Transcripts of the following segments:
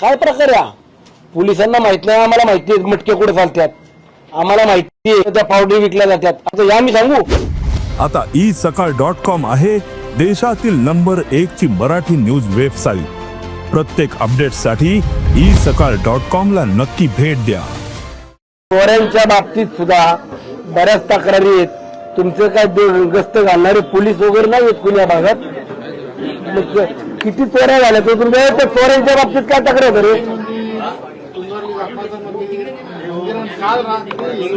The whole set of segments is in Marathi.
काय प्रकार आहे हा? पोलिसांना माहीत नाही आम्हाला माहिती आहे मटके कुठे चालतात आम्हाला माहिती आहे त्या पावडरी विकल्या जातात आता या मी सांगू? आता ई सकाळ डॉट कॉम आहे देशातील नंबर एक ची मराठी न्यूज वेबसाईट. प्रत्येक अपडेटसाठी ई सकाळ डॉट कॉम ला नक्की भेट द्या. चोऱ्यांच्या बाबतीत सुद्धा बऱ्याच तक्रारी आहेत. तुमचं काय गस्त घालणारे पोलीस वगैरे नाही आहेत कुण्या भागात? किती चोऱ्या झाल्या तर तुमच्या त्या चोऱ्यांच्या बाबतीत काय तक्रार होतं रे काल रात्री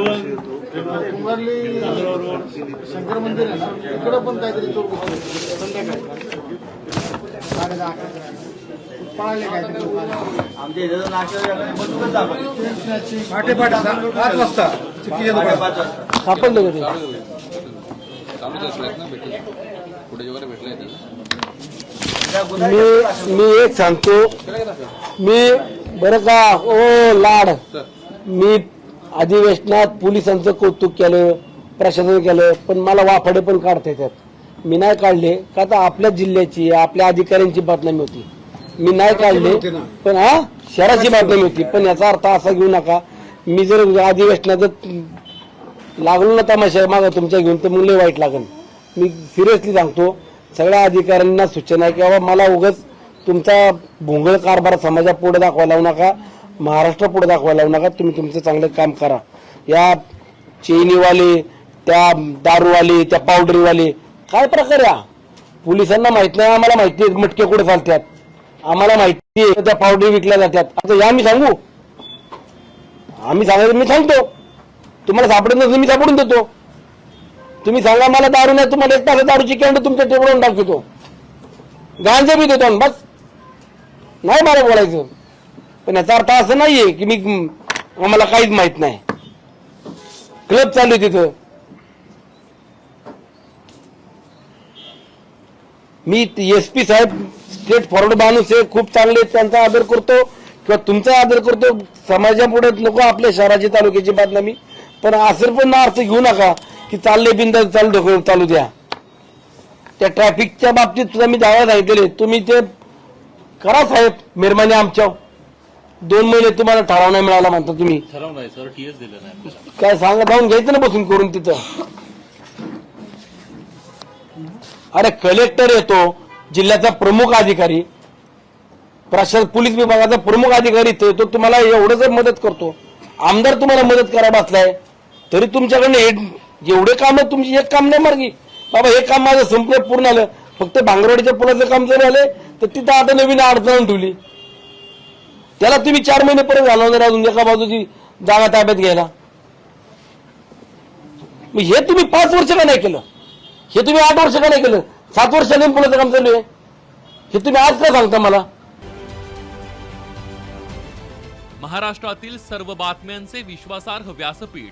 कुंभारली शंकर मंदिर आहे ना पण काहीतरी चोर. संध्याकाळी. पळाले काहीतरी पाच वाजता. सापडलं का ते चालूच असल्यात ना भेटले पुढे वगैरे भेटले मी मी एक सांगतो. मी बरं का ओ लाड. मी अधिवेशनात पोलिसांचं कौतुक केलं प्रशासन केलं पण मला वाफाडे पण काढता येतात. मी नाही काढले का तर आपल्या जिल्ह्याची आपल्या अधिकाऱ्यांची बदनामी होती. मी नाही काढले पण हा? शहराची बदनामी होती. पण याचा अर्थ असा घेऊ नका मी जर अधिवेशनात लागलो ना तमाशा मागा तुमच्या घेऊन तर मुले वाईट लागन. मी सिरियसली सांगतो सगळ्या अधिकाऱ्यांना सूचना आहे की बाबा मला उगाच तुमचा भोंगळ कारभार समाजा पुढे दाखवायला लावू नका महाराष्ट्र पुढे दाखवायला लावू नका तुम्ही तुमचं चांगलं काम करा. या चेनीवाले त्या दारूवाले त्या पावडरीवाले काय प्रकार या हा? पोलिसांना माहीत नाही आम्हाला माहिती आहे मटके कुठे चालतात आम्हाला माहिती आहे त्या पावडरी विकल्या जातात आता या मी सांगू? आम्ही सांगायचं मी सांगतो. तुम्हाला सापडत नसेल मी सापडून देतो. तुम्ही सांगा मला दारू नाही तुम्हाला एक तास दारूची कॅन्ड तुमच्या टेबलवर दाखवतो गांजे बी देतो बस. नाही मला बोलायचं. पण याचा अर्थ असं नाहीये की मी आम्हाला काहीच माहीत नाही. क्लब चालू आहे तिथं. मी एस पी साहेब स्टेट फॉरवर्ड माणूस आहे खूप चांगले त्यांचा आदर करतो. किंवा तुमचा आदर करतो. समाजापुढे नको आपल्या शहराची तालुक्याची मी. पण असं पण अर्थ घेऊ नका. की चालले बिंद चालू ढकलून चालू द्या. त्या ट्रॅफिकच्या बाबतीत सुद्धा मी दावा सांगितलेले. तुम्ही ते करा साहेब मेहरबानी आमच्या. दोन महिने तुम्हाला ठराव नाही मिळाला म्हणता तुम्ही. ठरव नाही सर टीएस दिलं नाही. काय सांगा जाऊन घ्यायचं ना बसून करून तिथं. अरे कलेक्टर येतो जिल्ह्याचा प्रमुख अधिकारी. प्रशासन पोलीस विभागाचा प्रमुख अधिकारी इथे येतो तुम्हाला एवढं जर मदत करतो. आमदार तुम्हाला मदत करा बसलाय तरी तुमच्याकडनं जेवढे काम काम तुमची एक काम नाही मार्गी. बाबा हे काम माझं संपलं पूर्ण आलं. फक्त भांगरवाडीच्या पुलाचं काम जरी आले तर तिथं आता नवीन अडचण ठेवली. त्याला तुम्ही चार महिने परत घालवणार अजून एका बाजूची जागा ताब्यात घ्यायला. मग हे तुम्ही पाच वर्ष का नाही केलं? हे तुम्ही आठ वर्ष का नाही केलं? सात वर्षाने पुलाचं काम चालू आहे. हे तुम्ही आज का सांगता मला? महाराष्ट्रातील सर्व बातम्यांचे विश्वासार्ह व्यासपीठ.